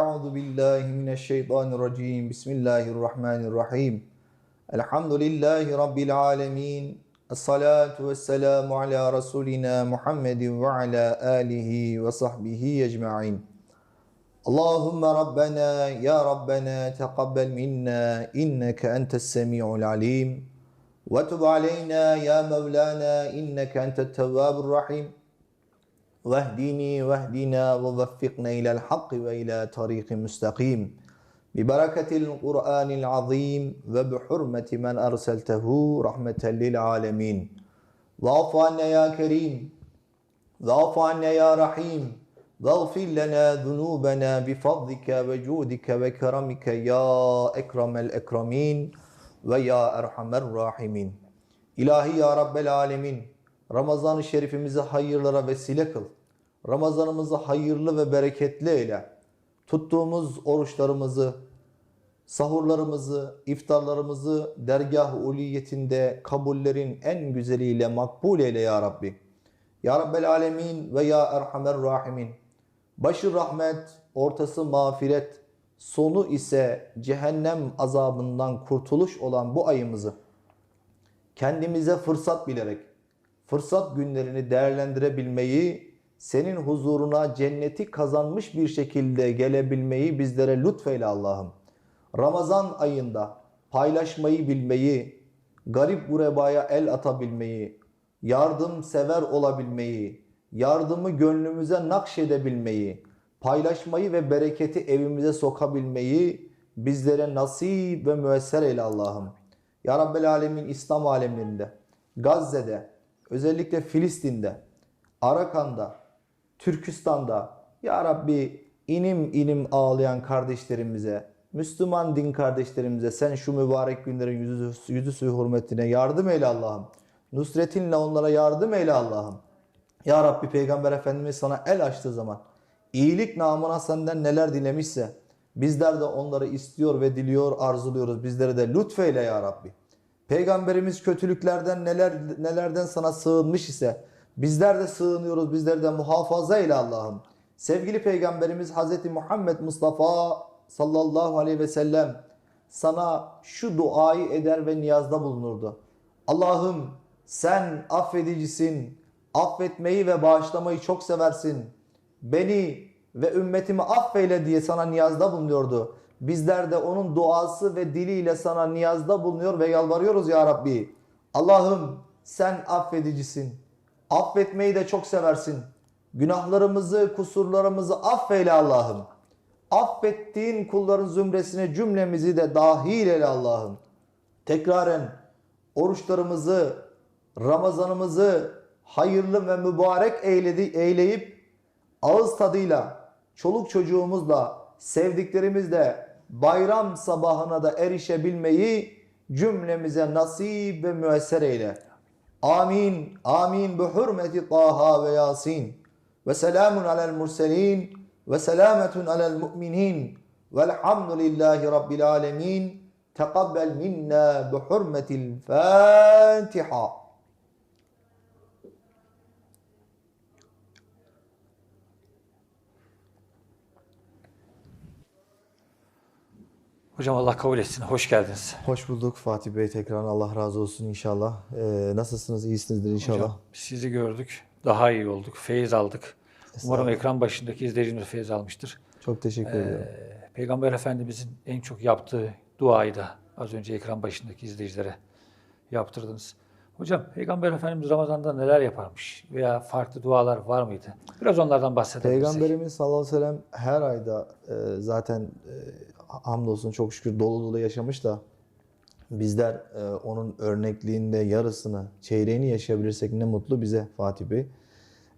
Euzu billahi mineşşeytanirracim. Bismillahirrahmanirrahim. Elhamdülillahi rabbil alamin. Essalatu vesselamu ala rasulina Muhammedin ve ala alihi ve sahbihi ecmaîn. Allahümme Rabbena ya Rabbena teqabbel minna inneke entes semi'ul alim. Ve tub aleyna ya Mevlana inneke entet tevvabur rahim. واهدني واهدنا ووفقنا إلى الحق وإلى طريق مستقيم ببركة القرآن العظيم وبحرمة من أرسلته رحمة للعالمين واعف عنا يا كريم واعف عنا يا رحيم واغفر لنا ذنوبنا بفضلك وجودك وكرمك يا أكرم الأكرمين ويا أرحم الراحمين İlahi ya Rabbel Alemin Ramazan-ı Şerifimizi hayırlara vesile kıl. Ramazanımızı hayırlı ve bereketli eyle. Tuttuğumuz oruçlarımızı, sahurlarımızı, iftarlarımızı dergah-ı uliyetinde kabullerin en güzeliyle makbul eyle ya Rabbi. Ya Rabbel Alemin ve ya Erhamer Rahimin. Başı rahmet, ortası mağfiret, sonu ise cehennem azabından kurtuluş olan bu ayımızı kendimize fırsat bilerek, fırsat günlerini değerlendirebilmeyi, senin huzuruna cenneti kazanmış bir şekilde gelebilmeyi bizlere lütfeyle Allah'ım. Ramazan ayında paylaşmayı bilmeyi, garip gurebaya el atabilmeyi, yardımsever olabilmeyi, yardımı gönlümüze nakşedebilmeyi, paylaşmayı ve bereketi evimize sokabilmeyi bizlere nasip ve müesser eyle Allah'ım. Ya Rabbel Alemin İslam alemlerinde, Gazze'de, özellikle Filistin'de, Arakan'da, Türkistan'da Ya Rabbi inim inim ağlayan kardeşlerimize, Müslüman din kardeşlerimize sen şu mübarek günlerin yüzü, yüzü hürmetine yardım eyle Allah'ım. Nusretinle onlara yardım eyle Allah'ım. Ya Rabbi Peygamber Efendimiz sana el açtığı zaman iyilik namına senden neler dilemişse bizler de onları istiyor ve diliyor, arzuluyoruz. Bizlere de lütfeyle ya Rabbi. Peygamberimiz kötülüklerden neler nelerden sana sığınmış ise bizler de sığınıyoruz. Bizleri de muhafaza eyle Allah'ım. Sevgili Peygamberimiz Hazreti Muhammed Mustafa sallallahu aleyhi ve sellem sana şu duayı eder ve niyazda bulunurdu. Allah'ım sen affedicisin, affetmeyi ve bağışlamayı çok seversin. Beni ve ümmetimi affeyle diye sana niyazda bulunuyordu. Bizler de onun duası ve diliyle sana niyazda bulunuyor ve yalvarıyoruz ya Rabbi. Allah'ım sen affedicisin. Affetmeyi de çok seversin. Günahlarımızı, kusurlarımızı affeyle Allah'ım. Affettiğin kulların zümresine cümlemizi de dahil eyle Allah'ım. Tekraren oruçlarımızı, Ramazanımızı hayırlı ve mübarek eyleyip ağız tadıyla, çoluk çocuğumuzla, sevdiklerimizle bayram sabahına da erişebilmeyi cümlemize nasip ve müesser eyle. Amin. Amin. Bi hürmeti Taha ve Yasin. Ve selamun alel murselin. Ve selametun alel mu'minin. Velhamdülillahi Rabbil alemin. Tekabbel minna bi hürmetil Fatiha. Hocam Allah kabul etsin. Hoş geldiniz. Hoş bulduk Fatih Bey tekrar Allah razı olsun inşallah. Ee, nasılsınız? İyisinizdir inşallah. Hocam sizi gördük. Daha iyi olduk. Feyiz aldık. Umarım ekran başındaki izleyicimiz feyiz almıştır. Çok teşekkür ediyorum. Ee, Peygamber Efendimizin en çok yaptığı duayı da az önce ekran başındaki izleyicilere yaptırdınız. Hocam Peygamber Efendimiz Ramazan'da neler yaparmış veya farklı dualar var mıydı? Biraz onlardan bahsedebilirsek. Peygamberimiz sallallahu aleyhi ve sellem her ayda e, zaten e, hamdolsun çok şükür dolu dolu yaşamış da bizler e, onun örnekliğinde yarısını, çeyreğini yaşayabilirsek ne mutlu bize Fatih Bey.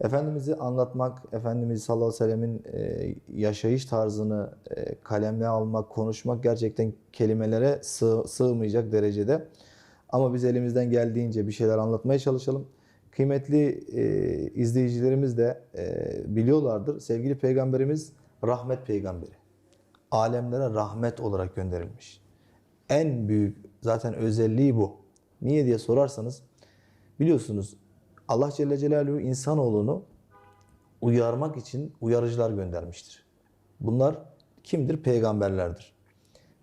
Efendimiz'i anlatmak, Efendimiz sallallahu aleyhi ve sellemin e, yaşayış tarzını e, kalemle almak, konuşmak gerçekten kelimelere sığ, sığmayacak derecede. Ama biz elimizden geldiğince bir şeyler anlatmaya çalışalım. Kıymetli e, izleyicilerimiz de e, biliyorlardır. Sevgili Peygamberimiz rahmet peygamberi. Alemlere rahmet olarak gönderilmiş. En büyük zaten özelliği bu. Niye diye sorarsanız biliyorsunuz Allah Celle Celaluhu insanoğlunu uyarmak için uyarıcılar göndermiştir. Bunlar kimdir? Peygamberlerdir.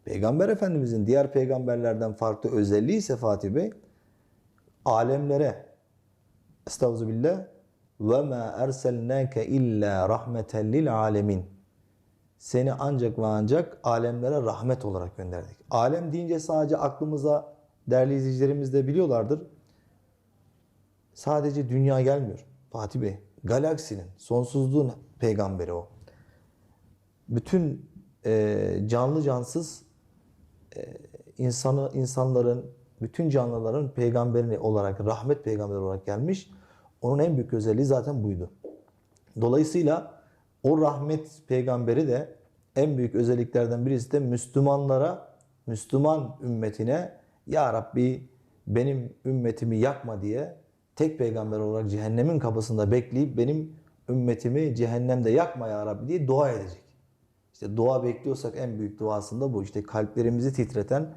Peygamber Efendimizin diğer peygamberlerden farklı özelliği ise Fatih Bey, alemlere, estağfirullah, ve ma erselnake illa rahmeten lil alemin. Seni ancak ve ancak alemlere rahmet olarak gönderdik. Alem deyince sadece aklımıza değerli izleyicilerimiz de biliyorlardır. Sadece dünya gelmiyor Fatih Bey. Galaksinin, sonsuzluğun peygamberi o. Bütün e, canlı cansız e, insanı insanların, bütün canlıların peygamberini olarak, rahmet peygamberi olarak gelmiş. Onun en büyük özelliği zaten buydu. Dolayısıyla o rahmet peygamberi de en büyük özelliklerden birisi de Müslümanlara, Müslüman ümmetine Ya Rabbi benim ümmetimi yakma diye tek peygamber olarak cehennemin kapısında bekleyip benim ümmetimi cehennemde yakma Ya Rabbi diye dua edecek. İşte dua bekliyorsak en büyük duasında bu. İşte kalplerimizi titreten,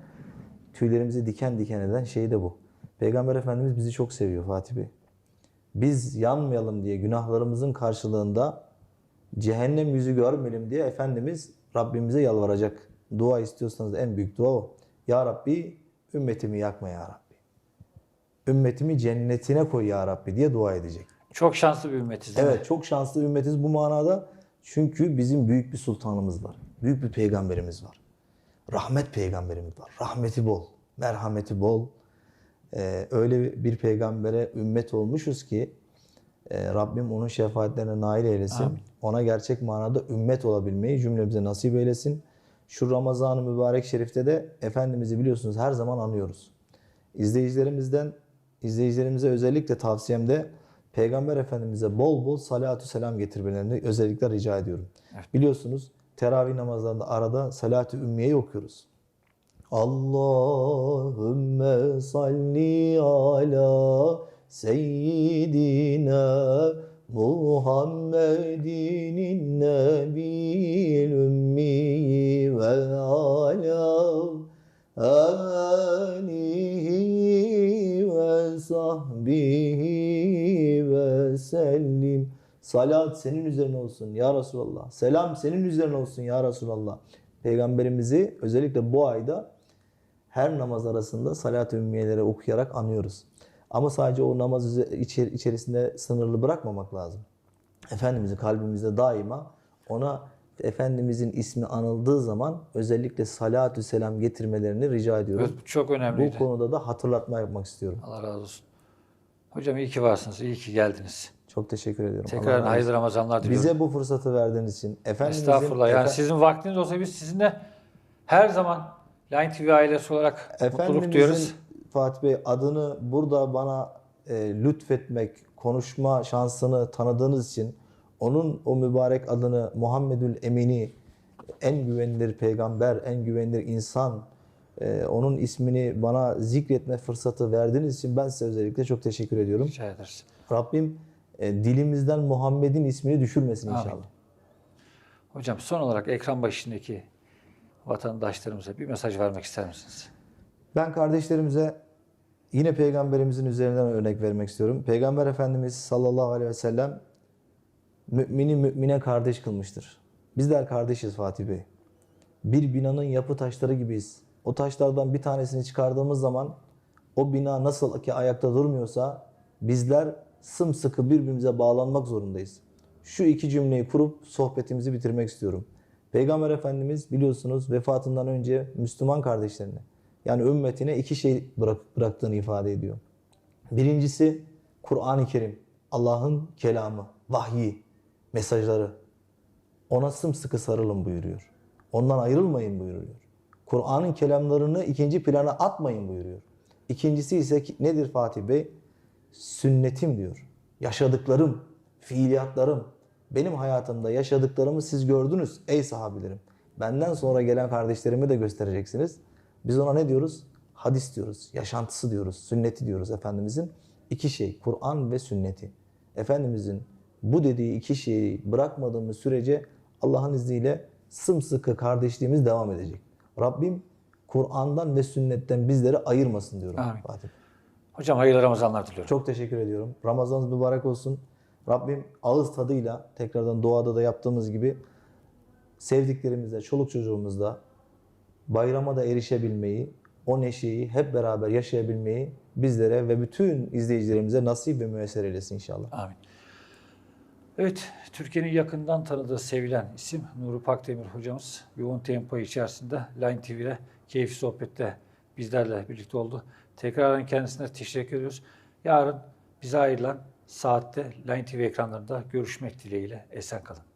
tüylerimizi diken diken eden şey de bu. Peygamber Efendimiz bizi çok seviyor Fatih Bey. Biz yanmayalım diye günahlarımızın karşılığında cehennem yüzü görmeyelim diye Efendimiz Rabbimize yalvaracak. Dua istiyorsanız en büyük dua o. Ya Rabbi ümmetimi yakma ya Rabbi. Ümmetimi cennetine koy ya Rabbi diye dua edecek. Çok şanslı bir ümmetiz mi? Evet çok şanslı ümmetiz bu manada. Çünkü bizim büyük bir sultanımız var. Büyük bir peygamberimiz var. Rahmet peygamberimiz var. Rahmeti bol, merhameti bol. Ee, öyle bir peygambere ümmet olmuşuz ki e, Rabbim onun şefaatlerine nail eylesin. Amin. Ona gerçek manada ümmet olabilmeyi cümlemize nasip eylesin. Şu Ramazan-ı Mübarek Şerif'te de Efendimiz'i biliyorsunuz her zaman anıyoruz. İzleyicilerimizden, izleyicilerimize özellikle tavsiyemde Peygamber Efendimiz'e bol bol salatü selam getirmelerini özellikle rica ediyorum. Biliyorsunuz teravih namazlarında arada salatü ümmiyeyi okuyoruz. Allahümme salli ala seyyidina Muhammedin nebil ümmi ve ala alihi ve sahbihi ve sellim. Salat senin üzerine olsun ya Resulallah. Selam senin üzerine olsun ya Resulallah. Peygamberimizi özellikle bu ayda her namaz arasında salat-ı ümmiyeleri okuyarak anıyoruz. Ama sadece o namaz içerisinde sınırlı bırakmamak lazım. Efendimiz'i kalbimizde daima ona Efendimizin ismi anıldığı zaman özellikle salatü selam getirmelerini rica ediyorum. Evet, bu çok Bu önemliydi. konuda da hatırlatma yapmak istiyorum. Allah razı olsun. Hocam iyi ki varsınız, iyi ki geldiniz. Çok teşekkür ediyorum. Allah Tekrar olsun. hayırlı Ramazanlar diliyorum. Bize bu fırsatı verdiğiniz için. Efendimizin, Estağfurullah. Yani Efe- sizin vaktiniz olsa biz sizinle her zaman Line TV ailesi olarak mutluluk duyuyoruz. Fatih Bey adını burada bana e, lütfetmek, konuşma şansını tanıdığınız için onun o mübarek adını Muhammedül Emin'i en güvenilir peygamber, en güvenilir insan e, onun ismini bana zikretme fırsatı verdiğiniz için ben size özellikle çok teşekkür ediyorum. Rica ederiz. Rabbim e, dilimizden Muhammed'in ismini düşürmesin Amin. inşallah. Hocam son olarak ekran başındaki vatandaşlarımıza bir mesaj vermek ister misiniz? Ben kardeşlerimize yine peygamberimizin üzerinden örnek vermek istiyorum. Peygamber Efendimiz sallallahu aleyhi ve sellem mümini mümine kardeş kılmıştır. Bizler kardeşiz Fatih Bey. Bir binanın yapı taşları gibiyiz. O taşlardan bir tanesini çıkardığımız zaman o bina nasıl ki ayakta durmuyorsa bizler sımsıkı birbirimize bağlanmak zorundayız. Şu iki cümleyi kurup sohbetimizi bitirmek istiyorum. Peygamber Efendimiz biliyorsunuz vefatından önce Müslüman kardeşlerine yani ümmetine iki şey bırak, bıraktığını ifade ediyor. Birincisi Kur'an-ı Kerim, Allah'ın kelamı, vahyi, mesajları. Ona sımsıkı sarılın buyuruyor. Ondan ayrılmayın buyuruyor. Kur'an'ın kelamlarını ikinci plana atmayın buyuruyor. İkincisi ise nedir Fatih Bey? Sünnetim diyor. Yaşadıklarım, fiiliyatlarım, benim hayatımda yaşadıklarımı siz gördünüz ey sahabilerim. Benden sonra gelen kardeşlerime de göstereceksiniz. Biz ona ne diyoruz? Hadis diyoruz, yaşantısı diyoruz, sünneti diyoruz Efendimizin. İki şey, Kur'an ve sünneti. Efendimizin bu dediği iki şeyi bırakmadığımız sürece Allah'ın izniyle sımsıkı kardeşliğimiz devam edecek. Rabbim Kur'an'dan ve sünnetten bizleri ayırmasın diyorum Amin. Fatih. Hocam hayırlı Ramazanlar diliyorum. Çok teşekkür ediyorum. Ramazanınız mübarek olsun. Rabbim ağız tadıyla tekrardan doğada da yaptığımız gibi sevdiklerimizle, çoluk çocuğumuzla bayrama da erişebilmeyi, o neşeyi hep beraber yaşayabilmeyi bizlere ve bütün izleyicilerimize nasip ve müyesser eylesin inşallah. Amin. Evet, Türkiye'nin yakından tanıdığı, sevilen isim Nuri Pakdemir hocamız. Yoğun tempo içerisinde Line TV'de keyifli sohbette bizlerle birlikte oldu. Tekrardan kendisine teşekkür ediyoruz. Yarın bize ayrılan saatte Line TV ekranlarında görüşmek dileğiyle. Esen kalın.